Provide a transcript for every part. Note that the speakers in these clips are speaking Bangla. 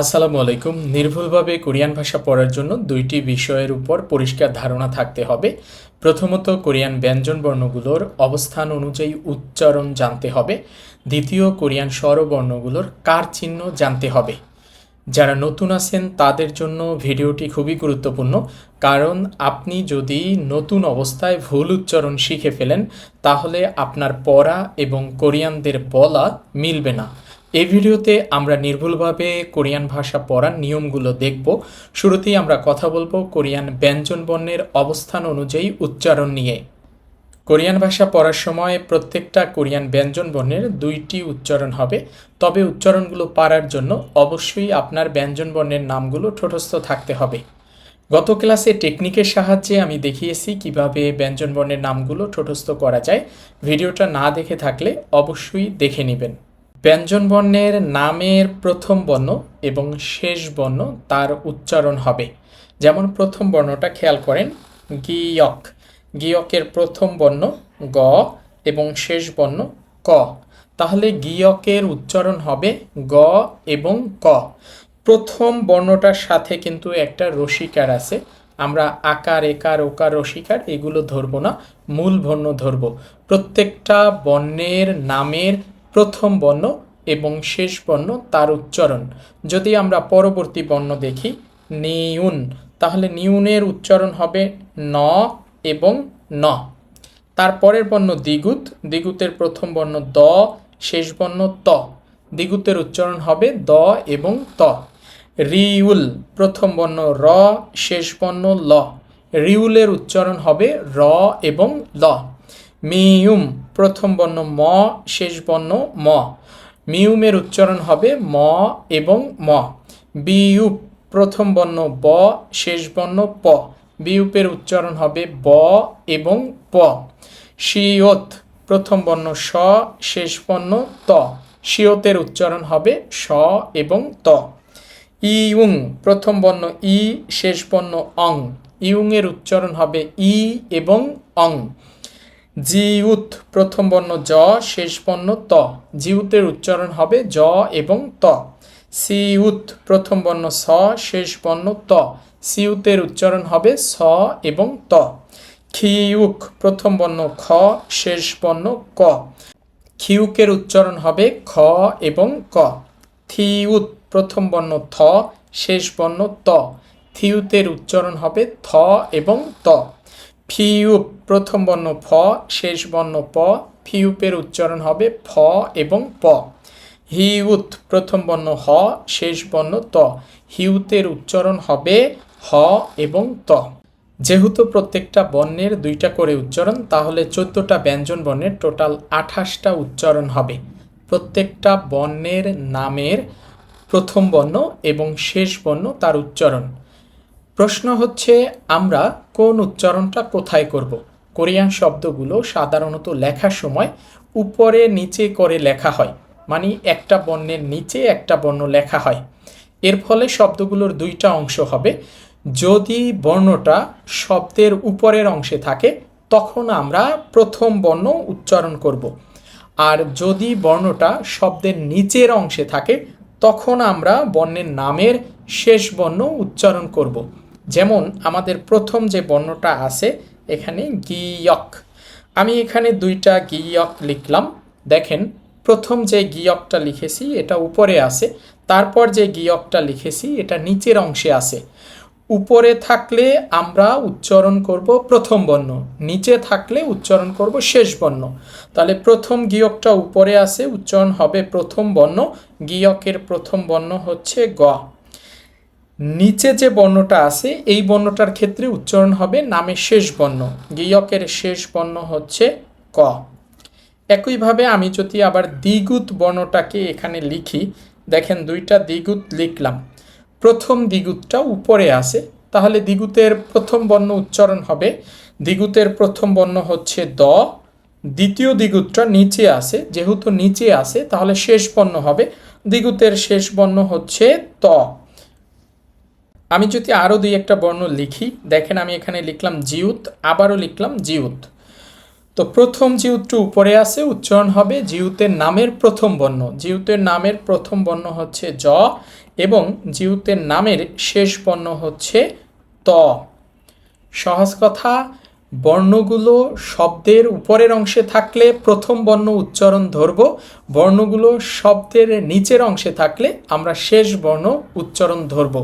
আসসালামু আলাইকুম। নির্ভুলভাবে কোরিয়ান ভাষা পড়ার জন্য দুইটি বিষয়ের উপর পরিষ্কার ধারণা থাকতে হবে। প্রথমত, কোরিয়ান ব্যঞ্জন বর্ণগুলোর অবস্থান অনুযায়ী উচ্চারণ জানতে হবে। দ্বিতীয়, কোরিয়ান স্বরবর্ণগুলোর কার চিহ্ন জানতে হবে। যারা নতুন আছেন, তাদের জন্য ভিডিওটি খুবই গুরুত্বপূর্ণ। কারণ আপনি যদি নতুন অবস্থায় ভুল উচ্চারণ শিখে ফেলেন, তাহলে আপনার পড়া এবং কোরিয়ানদের বলা মিলবে না। এই ভিডিওতে আমরা নির্ভুলভাবে কোরিয়ান ভাষা পড়ার নিয়মগুলো দেখব। শুরুতেই আমরা কথা বলব কোরিয়ান ব্যঞ্জন বর্ণের অবস্থান অনুযায়ী উচ্চারণ নিয়ে। কোরিয়ান ভাষা পড়ার সময় প্রত্যেকটা কোরিয়ান ব্যঞ্জন বর্ণের দুইটি উচ্চারণ হবে। তবে উচ্চারণগুলো পারার জন্য অবশ্যই আপনার ব্যঞ্জন বর্ণের নামগুলো ঠোঁটস্থ থাকতে হবে। গত ক্লাসে টেকনিকের সাহায্যে আমি দেখিয়েছি কীভাবে ব্যঞ্জন বর্ণের নামগুলো ঠোঁটস্থ করা যায়। ভিডিওটা না দেখে থাকলে অবশ্যই দেখে নেবেন। ব্যঞ্জন বর্ণের নামের প্রথম বর্ণ এবং শেষ বর্ণ তার উচ্চারণ হবে। যেমন প্রথম বর্ণটা খেয়াল করেন, গিয়ক। গিয়কের প্রথম বর্ণ গ এবং শেষ বর্ণ ক। তাহলে গিয়কের উচ্চারণ হবে গ এবং ক। প্রথম বর্ণটার সাথে কিন্তু একটা রসিকার আছে। আমরা আকার, একার, ওকার, রসিকার এগুলো ধরবো না, মূল বর্ণ ধরব। প্রত্যেকটা বর্ণের নামের প্রথম বর্ণ এবং শেষ বর্ণ তার উচ্চারণ। যদি আমরা পরবর্তী বর্ণ দেখি, নিউন, তাহলে নিউনের উচ্চারণ হবে ন এবং ন। তারপরের বর্ণ দ্বিগুত, দ্বিগুতের প্রথম বর্ণ দ, শেষ বর্ণ ত। দ্বিগুতের উচ্চারণ হবে দ এবং ত। রিউল, প্রথম বর্ণ র, শেষ বর্ণ ল। রিউলের উচ্চারণ হবে র এবং ল। মিউম প্রথম বর্ণ ম, শেষ বর্ণ ম। মিউমের উচ্চারণ হবে ম এবং ম। বিউপ, প্রথম বর্ণ ব, শেষ বর্ণ প। বিউপের উচ্চারণ হবে ব এবং প। শিওত প্রথম বর্ণ স, শেষ বর্ণ ত। শিওতের উচ্চারণ হবে স এবং ত। ইউং প্রথম বর্ণ ই, শেষ বর্ণ অং। ইউংয়ের উচ্চারণ হবে ই এবং অং। জিউত প্রথম বর্ণ জ শেষ বর্ণ ত। জিউতের উচ্চারণ হবে জ এবং ত। সিউত প্রথম বর্ণ স, শেষ বর্ণ ত। সিউতের উচ্চারণ হবে স এবং ত। খিউক প্রথম বর্ণ খ, শেষ বর্ণ ক। খিউকের উচ্চারণ হবে খ এবং ক। থিউত প্রথম বর্ণ থ, শেষ বর্ণ ত। থিউতের উচ্চারণ হবে থ এবং ত। ফিউপ প্রথম বর্ণ ফ, শেষ বর্ণ প, ফিউপের উচ্চারণ হবে ফ এবং প। হিউত প্রথম বর্ণ হ, শেষ বর্ণ ত। হিউতের উচ্চারণ হবে হ এবং ত। যেহেতু প্রত্যেকটা বর্ণের দুইটা করে উচ্চারণ, তাহলে চোদ্দোটা ব্যঞ্জন বর্ণের টোটাল আঠাশটা উচ্চারণ হবে। প্রত্যেকটা বর্ণের নামের প্রথম বর্ণ এবং শেষ বর্ণ তার উচ্চারণ। প্রশ্ন হচ্ছে, আমরা কোন উচ্চারণটা কোথায় করব। কোরিয়ান শব্দগুলো সাধারণত লেখার সময় উপরে নিচে করে লেখা হয় মানে একটা বর্ণের নিচে একটা বর্ণ লেখা হয় এর ফলে শব্দগুলোর দুইটা অংশ হবে যদি বর্ণটা শব্দের উপরের অংশে থাকে, তখন আমরা প্রথম বর্ণ উচ্চারণ করব। আর যদি বর্ণটা শব্দের নিচের অংশে থাকে, তখন আমরা বর্ণের নামের শেষ বর্ণ উচ্চারণ করব। যেমন আমাদের প্রথম যে বর্ণটা আছে, এখানে গিয়ক। আমি এখানে দুইটা গিয়ক লিখলাম। দেখেন, প্রথম যে গিয়কটা লিখেছি, এটা উপরে আছে। তারপর যে গিয়কটা লিখেছি, এটা নিচের অংশে আছে। উপরে থাকলে আমরা উচ্চারণ করব প্রথম বর্ণ, নিচে থাকলে উচ্চারণ করব শেষ বর্ণ। তাহলে প্রথম গিয়কটা উপরে আছে, উচ্চারণ হবে প্রথম বর্ণ, গিয়কের প্রথম বর্ণ হচ্ছে গ। নিচে যে বর্ণটা আছে, এই বর্ণটার ক্ষেত্রে উচ্চারণ হবে নামের শেষ বর্ণ। গিয়কের শেষ বর্ণ হচ্ছে ক। একইভাবে আমি যদি আবার দ্বিগুত বর্ণটাকে এখানে লিখি, দেখেন দুইটা দ্বিগুত লিখলাম। প্রথম দ্বিগুতটা উপরে আছে, তাহলে দ্বিগুতের প্রথম বর্ণ উচ্চারণ হবে, দ্বিগুতের প্রথম বর্ণ হচ্ছে দ। দ্বিতীয় দ্বিগুতটা নিচে আছে, যেহেতু নিচে আছে, তাহলে শেষ বর্ণ হবে, দ্বিগুতের শেষ বর্ণ হচ্ছে ত। আমি যদি আরও দুই একটা বর্ণ লিখি, দেখেন আমি এখানে লিখলাম জিউত, আবারও লিখলাম জিউত। তো প্রথম জিউতটা উপরে আছে, উচ্চারণ হবে জিউতের নামের প্রথম বর্ণ। জিউতের নামের প্রথম বর্ণ হচ্ছে জ এবং জিউতের নামের শেষ বর্ণ হচ্ছে ত। সহজ কথা, বর্ণগুলো শব্দের উপরের অংশে থাকলে প্রথম বর্ণ উচ্চারণ ধরব, বর্ণগুলো শব্দের নিচের অংশে থাকলে আমরা শেষ বর্ণ উচ্চারণ ধরব।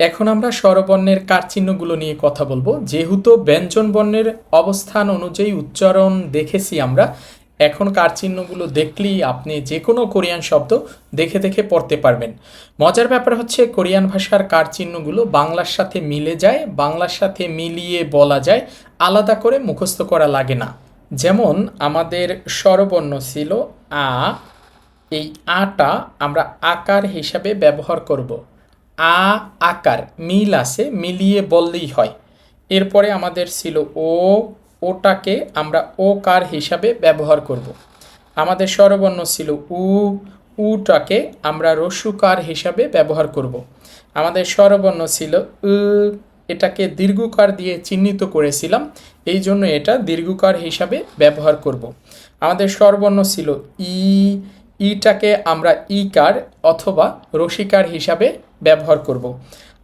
এখন আমরা স্বরবর্ণের কারচিহ্নগুলো নিয়ে কথা বলব। যেহেতু ব্যঞ্জন বর্ণের অবস্থান অনুযায়ী উচ্চারণ দেখেছি আমরা, এখন কারচিহ্নগুলো দেখলেই আপনি যে কোনো কোরিয়ান শব্দ দেখে দেখে পড়তে পারবেন। মজার ব্যাপার হচ্ছে কোরিয়ান ভাষার কারচিহ্নগুলো বাংলার সাথে মিলে যায়, বাংলার সাথে মিলিয়ে বলা যায়, আলাদা করে মুখস্থ করা লাগে না। যেমন আমাদের স্বরবর্ণ ছিল আ, এই আটা আমরা আকার হিসাবে ব্যবহার করব। আ আকার, মিল আছে, মিলিয়ে বললেই হয় এরপরে আমাদের ছিল ও, ওটাকে আমরা ও কার হিসাবে ব্যবহার করব। আমাদের স্বরবর্ণ ছিল উ, উটাকে আমরা রসুকার হিসাবে ব্যবহার করব। আমাদের স্বরবর্ণ ছিল উ, এটাকে দীর্ঘকার দিয়ে চিহ্নিত করেছিলাম এই জন্য এটা দীর্ঘকার হিসাবে ব্যবহার করব। আমাদের স্বরবর্ণ ছিল ই ইটাকে আমরা ইকার অথবা রসিকার হিসাবে ব্যবহার করব।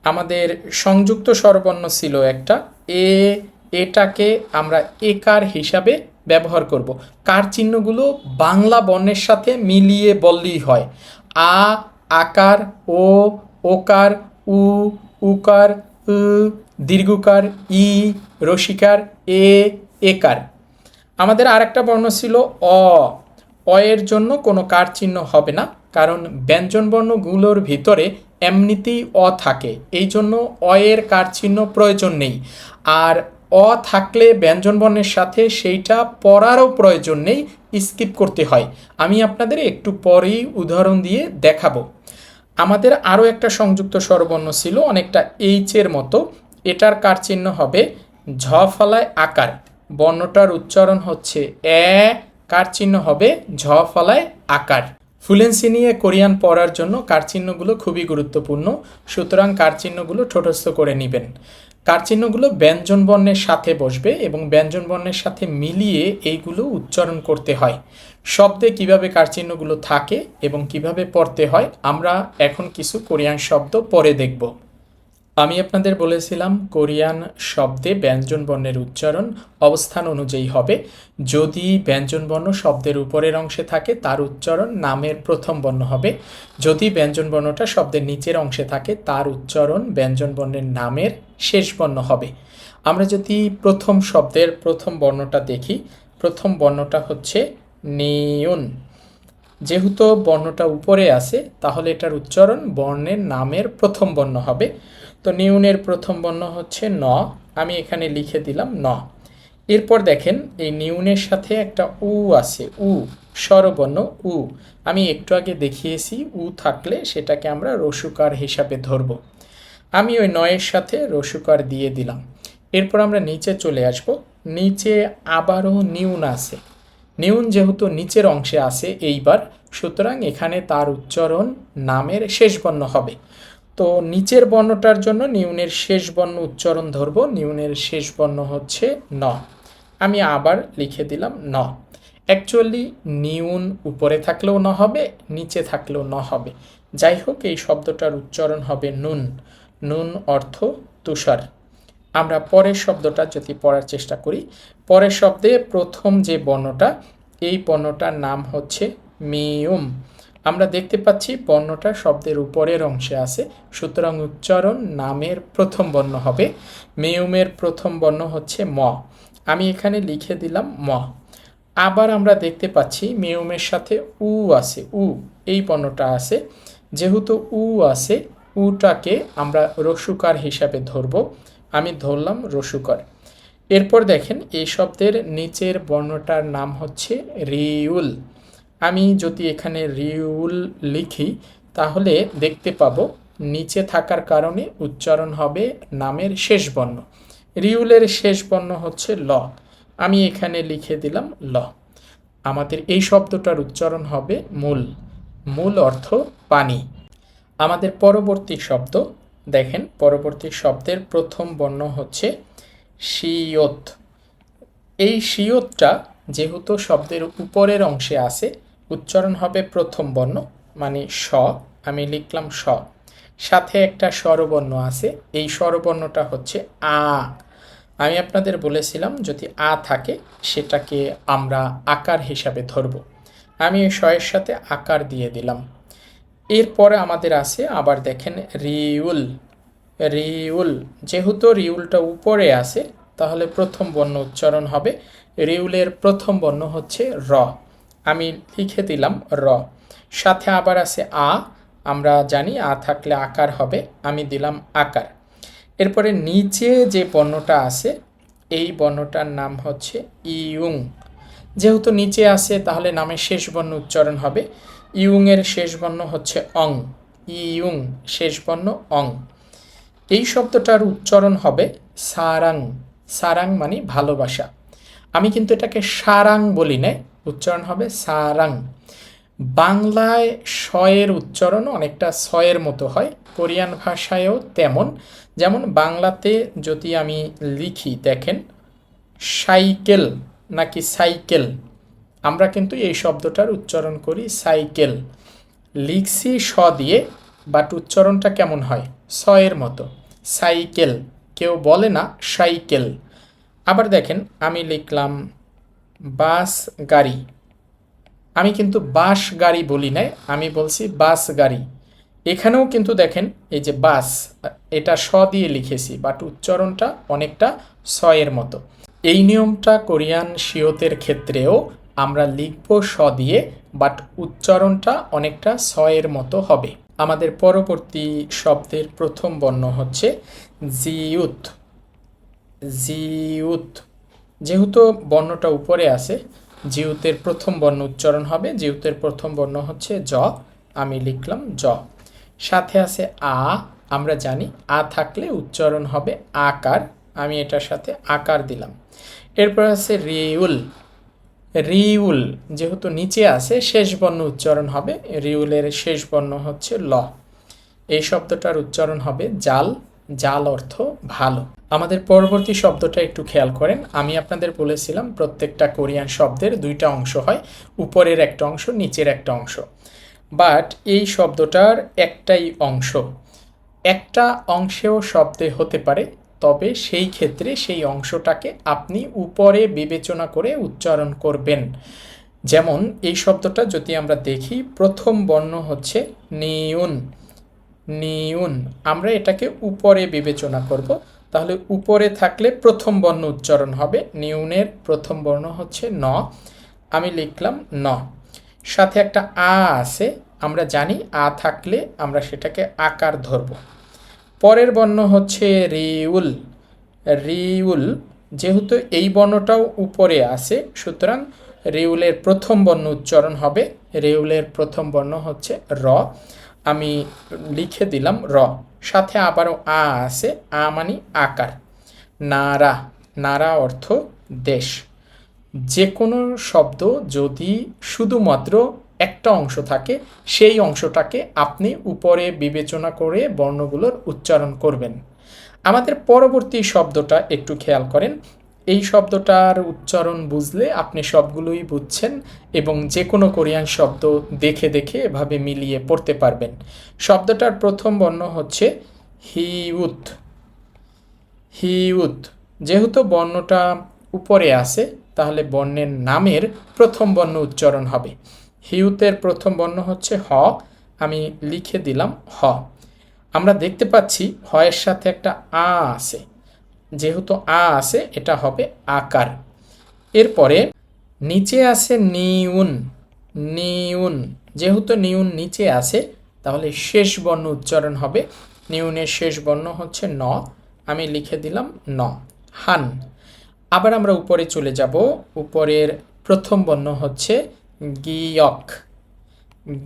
আমাদের সংযুক্ত স্বরবর্ণ ছিল একটা। এ, এটাকে আমরা একার হিসাবে ব্যবহার করব। কার চিহ্নগুলো? বাংলা বর্ণের সাথে মিলিয়ে বললেই হয়। আ, আকার, ও, ওকার, উ, উকার, উ, দীর্ঘকার, ই, রসিকার, এ, একার। আমাদের আরেকটা বর্ণ ছিল অ। অ এর জন্য কোনো কার চিহ্ন হবে না, কারণ ব্যঞ্জন বর্ণগুলোর ভিতরে এমনিতেই অ থাকে, এই জন্য অ এর কার চিহ্ন প্রয়োজন নেই। আর অ থাকলে ব্যঞ্জন বর্ণের সাথে সেইটা পড়ারও প্রয়োজন নেই, স্কিপ করতে হয়। আমি আপনাদের একটু পরেই উদাহরণ দিয়ে দেখাবো। আমাদের আরও একটা সংযুক্ত স্বরবর্ণ ছিল, অনেকটা এইচের মতো। এটার কার চিহ্ন হবে ঝ ফলায় আকার। বর্ণটার উচ্চারণ হচ্ছে এ কার চিহ্ন হবে? ঝ ফলায় আকার। ফুলেন্সি নিয়ে কোরিয়ান পড়ার জন্য কার চিহ্নগুলো খুবই গুরুত্বপূর্ণ, সুতরাং কার চিহ্নগুলো ঠোঁটস্থ করে নেবেন। কার চিহ্নগুলো ব্যঞ্জন বর্ণের সাথে বসবে এবং ব্যঞ্জন বর্ণের সাথে মিলিয়ে এইগুলো উচ্চারণ করতে হয়। শব্দে কীভাবে কার চিহ্নগুলো থাকে এবং কীভাবে পড়তে হয়, আমরা এখন কিছু কোরিয়ান শব্দ পরে দেখব। আমি আপনাদের বলেছিলাম কোরিয়ান শব্দে ব্যঞ্জন বর্ণের উচ্চারণ অবস্থান অনুযায়ী হবে। যদি ব্যঞ্জন বর্ণ শব্দের উপরের অংশে থাকে, তার উচ্চারণ নামের প্রথম বর্ণ হবে। যদি ব্যঞ্জন বর্ণটা শব্দের নিচের অংশে থাকে, তার উচ্চারণ ব্যঞ্জন বর্ণের নামের শেষ বর্ণ হবে। আমরা যদি প্রথম শব্দের প্রথম বর্ণটা দেখি, প্রথম বর্ণটা হচ্ছে নিয়ন। যেহেতু বর্ণটা উপরে আছে, তাহলে এটার উচ্চারণ বর্ণের নামের প্রথম বর্ণ হবে। তো নিউনের প্রথম বর্ণ হচ্ছে ন, আমি এখানে লিখে দিলাম ন। এরপর দেখেন, এই নিউনের সাথে একটা উ আছে, উ, স্বরবর্ণ, উ। আমি একটু আগে দেখিয়েছি, উ থাকলে সেটাকে আমরা রসুকার হিসাবে ধরব। আমি ওই নয়ের সাথে রসুকার দিয়ে দিলাম। এরপর আমরা নিচে চলে আসব। নিচে আবারও নিউন আছে। নিউন যেহেতু নিচের অংশে আছে এইবার, সুতরাং এখানে তার উচ্চারণ নামের শেষ বর্ণ হবে। তো নিচের বর্ণটার জন্য নিউনের শেষ বর্ণ উচ্চারণ ধরব। নিউনের শেষ বর্ণ হচ্ছে ন। আমি আবার লিখে দিলাম ন। অ্যাকচুয়ালি নিউন উপরে থাকলেও ন হবে, নিচে থাকলেও ন হবে। যাই হোক, এই শব্দটার উচ্চারণ হবে নুন। নুন অর্থ তুষার। আমরা পরের শব্দটা যদি পড়ার চেষ্টা করি, পরের শব্দে প্রথম যে বর্ণটা, এই বর্ণটার নাম হচ্ছে মিউম আমরা দেখতে পাচ্ছি বর্ণটা শব্দের উপরের অংশে আছে, সুতরাং উচ্চারণ নামের প্রথম বর্ণ হবে, মেয়ুমের প্রথম বর্ণ হচ্ছে ম। আমি এখানে লিখে দিলাম ম। আবার আমরা দেখতে পাচ্ছি মেয়ুমের সাথে উ আছে, উ, এই বর্ণটা আছে, যেহেতু উ আছে, উটাকে আমরা রসুকার হিসাবে ধরব। আমি ধরলাম রসুকার। এরপর দেখেন এই শব্দের নিচের বর্ণটার নাম হচ্ছে রিউল। আমি যদি এখানে রিউল লিখি, তাহলে দেখতে পাবো নিচে থাকার কারণে উচ্চারণ হবে নামের শেষ বর্ণ। রিউলের শেষ বর্ণ হচ্ছে ল। আমি এখানে লিখে দিলাম ল। আমাদের এই শব্দটার উচ্চারণ হবে মূল। মূল অর্থ পানি। আমাদের পরবর্তী শব্দ দেখেন, পরবর্তী শব্দের প্রথম বর্ণ হচ্ছে শিয়ত এই শিয়তটা যেহেতু শব্দের উপরের অংশে আছে, উচ্চারণ হবে প্রথম বর্ণ মানে স, আমি লিখলাম স। সাথে একটা স্বরবর্ণ আছে, এই স্বরবর্ণটা হচ্ছে আ। আমি আপনাদের বলেছিলাম, যদি আ থাকে, সেটাকে আমরা আকার হিসাবে ধরব। আমি এই শয়ের সাথে আকার দিয়ে দিলাম। এরপরে আমাদের আছে, আবার দেখেন রিউল। রিউল, যেহেতু রিউলটা উপরে আছে, তাহলে প্রথম বর্ণ উচ্চারণ হবে। রিউলের প্রথম বর্ণ হচ্ছে র। আমি লিখে দিলাম র। সাথে আবার আছে আ, আমরা জানি আ থাকলে আকার হবে, আমি দিলাম আকার। এরপরে নিচে যে বর্ণটা আছে, এই বর্ণটার নাম হচ্ছে ইউং যেহেতু নিচে আছে, তাহলে নামের শেষ বর্ণ উচ্চারণ হবে। ইউংয়ের শেষ বর্ণ হচ্ছে অং। ইউং শেষ বর্ণ অং। এই শব্দটার উচ্চারণ হবে সারাং। সারাং মানে ভালোবাসা। আমি কিন্তু এটাকে সারাং বলি না। উচ্চারণ হবে সারাং। বাংলায় শয়ের উচ্চারণ অনেকটা ছয়ের মতো হয়। কোরিয়ান ভাষায়ও তেমন। যেমন বাংলাতে যদি আমি লিখি, দেখেন, সাইকেল, নাকি সাইকেল। আমরা কিন্তু এই শব্দটার উচ্চারণ করি সাইকেল। লিখছি স দিয়ে বাট উচ্চারণটা কেমন হয়? ছয়ের মতো। সাইকেল। কেউ বলে না সাইকেল। আবার দেখেন, আমি লিখলাম বাস গাড়ি। আমি কিন্তু বাস গাড়ি বলি নাই, আমি বলছি বাস গাড়ি। এখানেও কিন্তু দেখেন, এই যে বাস, এটা স দিয়ে লিখেছি বাট উচ্চারণটা অনেকটা সয়ের মতো। এই নিয়মটা কোরিয়ান শিওতের ক্ষেত্রেও আমরা লিখব স দিয়ে বাট উচ্চারণটা অনেকটা স এর মতো হবে। আমাদের পরবর্তী শব্দের প্রথম বর্ণ হচ্ছে জিউত। জিউত। যেহেতু বর্ণটা উপরে আছে, জিউতের প্রথম বর্ণ উচ্চারণ হবে, জিউতের প্রথম বর্ণ হচ্ছে জ, আমি লিখলাম জ। সাথে আছে আ, আমরা জানি আ থাকলে উচ্চারণ হবে আকার, আমি এটার সাথে আকার দিলাম। এরপর আছে রিউল। রিউল যেহেতু নিচে আছে, শেষ বর্ণ উচ্চারণ হবে। রিউলের শেষ বর্ণ হচ্ছে ল। এই শব্দটার উচ্চারণ হবে জাল। জাল অর্থ ভালো। আমাদের পরবর্তী শব্দটা একটু খেয়াল করেন। আমি আপনাদের বলেছিলাম, প্রত্যেকটা কোরিয়ান শব্দের দুইটা অংশ হয়, উপরের একটা অংশ, নিচের একটা অংশ। বাট এই শব্দটার একটাই অংশ। একটা অংশেও শব্দে হতে পারে তবে সেই ক্ষেত্রে সেই অংশটাকে আপনি উপরে বিবেচনা করে উচ্চারণ করবেন। যেমন এই শব্দটা যদি আমরা দেখি, প্রথম বর্ণ হচ্ছে নিউন। নিউন। আমরা এটাকে উপরে বিবেচনা করব। তাহলে উপরে থাকলে প্রথম বর্ণ উচ্চারণ হবে। নিউনের প্রথম বর্ণ হচ্ছে ন। আমি লিখলাম ন। সাথে একটা আ আছে। আমরা জানি আ থাকলে আমরা সেটাকে আকার ধরব। পরের বর্ণ হচ্ছে রিউল। রিউল যেহেতু এই বর্ণটাও উপরে আছে, সুতরাং রেউলের প্রথম বর্ণ উচ্চারণ হবে, রেউলের প্রথম বর্ণ হচ্ছে র। আমি লিখে দিলাম র। সাথে আবারও আ আছে, আ মানে আকার। নারা নারা অর্থ দেশ। যে কোনো শব্দ যদি শুধুমাত্র একটা অংশ থাকে, সেই অংশটাকে আপনি উপরে বিবেচনা করে বর্ণগুলোর উচ্চারণ করবেন। আমাদের পরবর্তী শব্দটা একটু খেয়াল করেন। এই শব্দটার উচ্চারণ বুঝলে আপনি সবগুলোই বুঝছেন এবং যে কোনো কোরিয়ান শব্দ দেখে দেখে এভাবে মিলিয়ে পড়তে পারবেন। শব্দটার প্রথম বর্ণ হচ্ছে হিউথ হিউথ যেহেতু বর্ণটা উপরে আছে, তাহলে বর্ণের নামের প্রথম বর্ণ উচ্চারণ হবে। হিউতের প্রথম বর্ণ হচ্ছে হ, আমি লিখে দিলাম হ। আমরা দেখতে পাচ্ছি হয়ের সাথে একটা আ আছে। যেহেতু আ আছে, এটা হবে আকার। এরপরে নিচে আছে নিউন। নিউন। যেহেতু নিউন নিচে আছে, তাহলে শেষ বর্ণ উচ্চারণ হবে। নিউনের শেষ বর্ণ হচ্ছে ন। আমি লিখে দিলাম ন। হান। আবার আমরা উপরে চলে যাব। উপরের প্রথম বর্ণ হচ্ছে গিয়ক।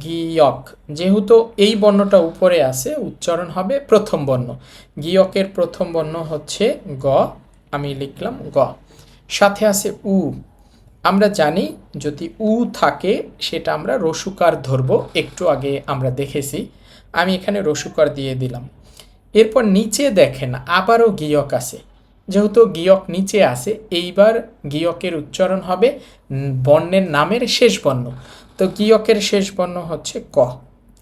গিয়ক। যেহেতু এই বর্ণটা উপরে আছে, উচ্চারণ হবে প্রথম বর্ণ। গিয়কের প্রথম বর্ণ হচ্ছে গ, আমি লিখলাম গ। সাথে আছে উ। আমরা জানি যদি উ থাকে, সেটা আমরা রসুকার ধরব। একটু আগে আমরা দেখেছি। আমি এখানে রসুকার দিয়ে দিলাম। এরপর নিচে দেখেন, আবারও গিয়ক আছে। যেহেতু গিয়ক নিচে আছে, এইবার গিয়কের উচ্চারণ হবে বর্ণের নামের শেষ বর্ণ। তো গিয়কের শেষ বর্ণ হচ্ছে ক।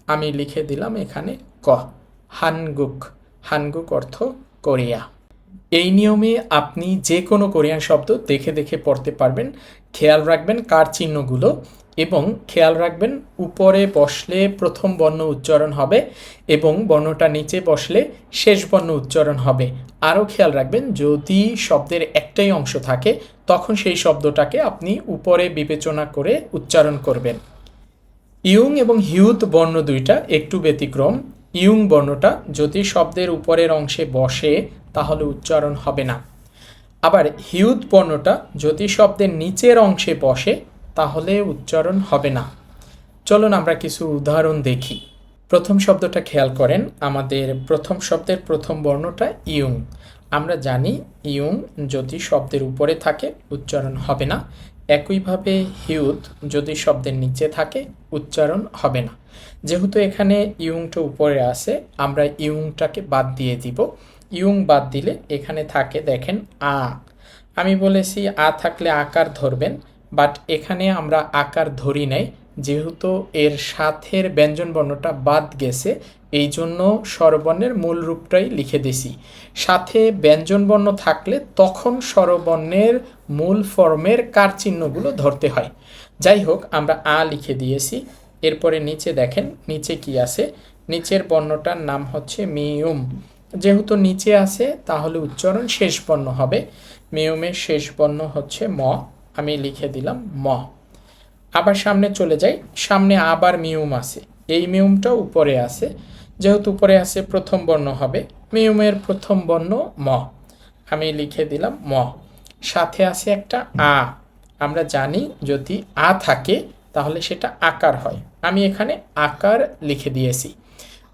আমি লিখে দিলাম এখানে ক। হানগুক। হানগুক অর্থ কোরিয়া। এই নিয়মে আপনি যে কোনো কোরিয়ান শব্দ দেখে দেখে পড়তে পারবেন। খেয়াল রাখবেন কার চিহ্নগুলো এবং খেয়াল রাখবেন উপরে বসলে প্রথম বর্ণ উচ্চারণ হবে এবং বর্ণটা নিচে বসলে শেষ বর্ণ উচ্চারণ হবে। আরও খেয়াল রাখবেন, যদি শব্দের একটাই অংশ থাকে, তখন সেই শব্দটাকে আপনি উপরে বিবেচনা করে উচ্চারণ করবেন। ইয়ং এবং হিউত বর্ণ দুইটা একটু ব্যতিক্রম। ইয়ং বর্ণটা, যদি শব্দের উপরের অংশে বসে, তাহলে উচ্চারণ হবে না। আবার হিউত বর্ণটা, যদি শব্দের নিচের অংশে বসে, তাহলে উচ্চারণ হবে না। চলুন আমরা কিছু উদাহরণ দেখি। প্রথম শব্দটা খেয়াল করেন, আমাদের প্রথম শব্দের প্রথম বর্ণটা ইয়ং। আমরা জানি ইয়ং যদি শব্দের উপরে থাকে, উচ্চারণ হবে না। একইভাবে হিউত যদি শব্দের নিচে থাকে, উচ্চারণ হবে না। যেহেতু এখানে ইয়ংটা উপরে আছে, আমরা ইয়ংটাকে বাদ দিয়ে দিব। ইয়ং বাদ দিলে এখানে থাকে, দেখেন, আ। আমি বলেছি, আ থাকলে আকার ধরবেন, বাট এখানে আমরা আকার ধরি নাই। যেহেতু এর সাথের ব্যঞ্জন বর্ণটা বাদ গেছে, এই জন্য স্বরবর্ণের মূল রূপটাই লিখে দিছি। সাথে ব্যঞ্জন বর্ণ থাকলে তখন স্বরবর্ণের মূল ফর্মের কার চিহ্নগুলো ধরতে হয়। যাই হোক, আমরা আ লিখে দিয়েছি। এরপরে নিচে দেখেন, নিচে কি আছে? নিচের বর্ণটার নাম হচ্ছে মিউম যেহেতু নিচে আছে, তাহলে উচ্চারণ শেষ বর্ণ হবে। মিউমের শেষ বর্ণ হচ্ছে ম। আমি লিখে দিলাম ম। আবার সামনে চলে যাই। সামনে আবার মিউম আছে। এই মিউমটা উপরে আছে। যেহেতু উপরে আছে, প্রথম বর্ণ হবে। মিউমের প্রথম বর্ণ ম। আমি লিখে দিলাম ম। সাথে আছে একটা আ। আমরা জানি যদি আ থাকে, তাহলে সেটা আকার হয়। আমি এখানে আকার লিখে দিয়েছি।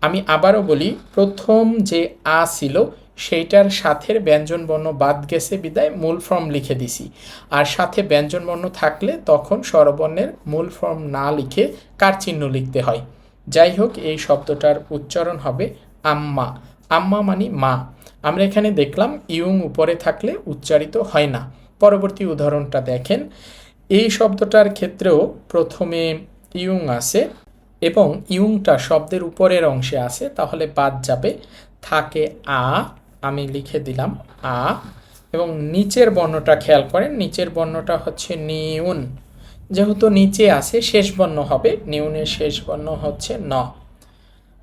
আমি আবারও বলি, প্রথম যে আ ছিল সেইটার সাথের ব্যঞ্জন বর্ণ বাদ গেছে বিদায়, মূল ফর্ম লিখে দিছি। আর সাথে ব্যঞ্জন বর্ণ থাকলে তখন স্বরবর্ণের মূল ফর্ম না লিখে কার চিহ্ন লিখতে হয়। যাই হোক, এই শব্দটার উচ্চারণ হবে আম্মা। আম্মা মানে মা। আমরা এখানে দেখলাম ইয়ং উপরে থাকলে উচ্চারিত হয় না। পরবর্তী উদাহরণটা দেখেন। এই শব্দটার ক্ষেত্রেও প্রথমে ইয়ং আছে এবং ইয়ংটা শব্দের উপরের অংশে আছে, তাহলে বাদ যাবে। থাকে আ আমি লিখে দিলাম আ এবং নিচের বর্ণটা খেয়াল করেন, নিচের বর্ণটা হচ্ছে নিউন। যেহেতু নিচে আছে, শেষ বর্ণ হবে, নিউনের শেষ বর্ণ হচ্ছে ন।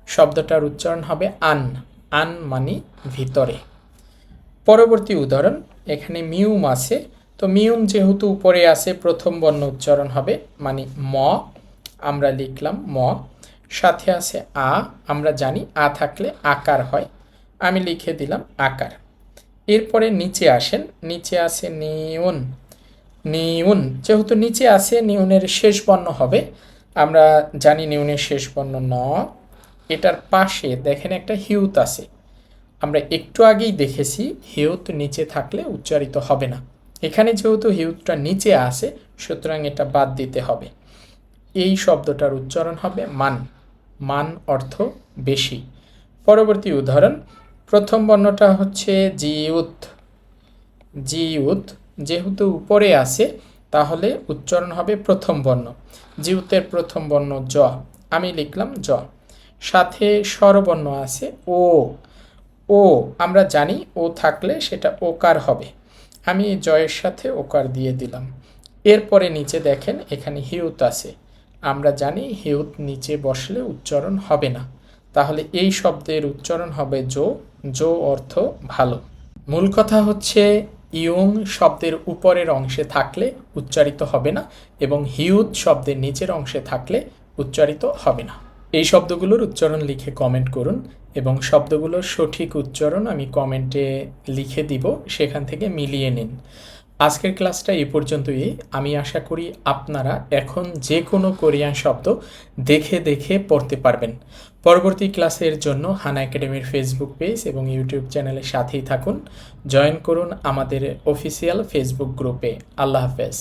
শব্দটার উচ্চারণ হবে আন। আন মানে ভিতরে। পরবর্তী উদাহরণ, এখানে মিউম আছে। তো মিউম যেহেতু উপরে আছে, প্রথম বর্ণ উচ্চারণ হবে মানে ম। আমরা লিখলাম ম। সাথে আছে আ। আমরা জানি আ থাকলে আকার হয়। আমি লিখে দিলাম আকার। এরপরে নিচে আসেন, নিচে আছে নিউন। নিউন, যেহেতু নিচে আছে নিউনের শেষ বর্ণ হবে। আমরা জানি নিউনের শেষ বর্ণ ন। এটার পাশে দেখেন একটা হিউত আছে। আমরা একটু আগেই দেখেছি, হিউত নিচে থাকলে উচ্চারিত হবে না। এখানে যেহেতু হিউতটা নিচে আছে, সুতরাং এটা বাদ দিতে হবে। এই শব্দটার উচ্চারণ হবে মান। মান অর্থ বেশি। পরবর্তী উদাহরণ প্রথম বর্ণটা হচ্ছে জিউত। জিউত যেহেতু উপরে আছে, তাহলে উচ্চারণ হবে প্রথম বর্ণ। জিউতের প্রথম বর্ণ জ। আমি লিখলাম জ। সাথে স্বরবর্ণ আছে ও। ও, আমরা জানি ও থাকলে সেটা ওকার হবে। আমি জয়ের সাথে ওকার দিয়ে দিলাম। এরপরে নিচে দেখেন এখানে হিউত আছে। আমরা জানি হিউত নিচে বসলে উচ্চারণ হবে না। তাহলে এই শব্দের উচ্চারণ হবে জো। জো অর্থ ভালো। মূল কথা হচ্ছে, ইয়ং শব্দের উপরের অংশে থাকলে উচ্চারিত হবে না এবং হিউত শব্দের নিচের অংশে থাকলে উচ্চারিত হবে না। এই শব্দগুলোর উচ্চারণ লিখে কমেন্ট করুন এবং শব্দগুলোর সঠিক উচ্চারণ আমি কমেন্টে লিখে দিব, সেখান থেকে মিলিয়ে নিন। আজকের ক্লাসটা এই পর্যন্তই। আমি আশা করি আপনারা এখন যে কোনো কোরিয়ান শব্দ দেখে দেখে পড়তে পারবেন। পরবর্তী ক্লাসের জন্য হানা একাডেমির ফেসবুক পেজ এবং ইউটিউব চ্যানেলের সাথেই থাকুন। জয়েন করুন আমাদের অফিসিয়াল ফেসবুক গ্রুপে আল্লাহ হাফেজ।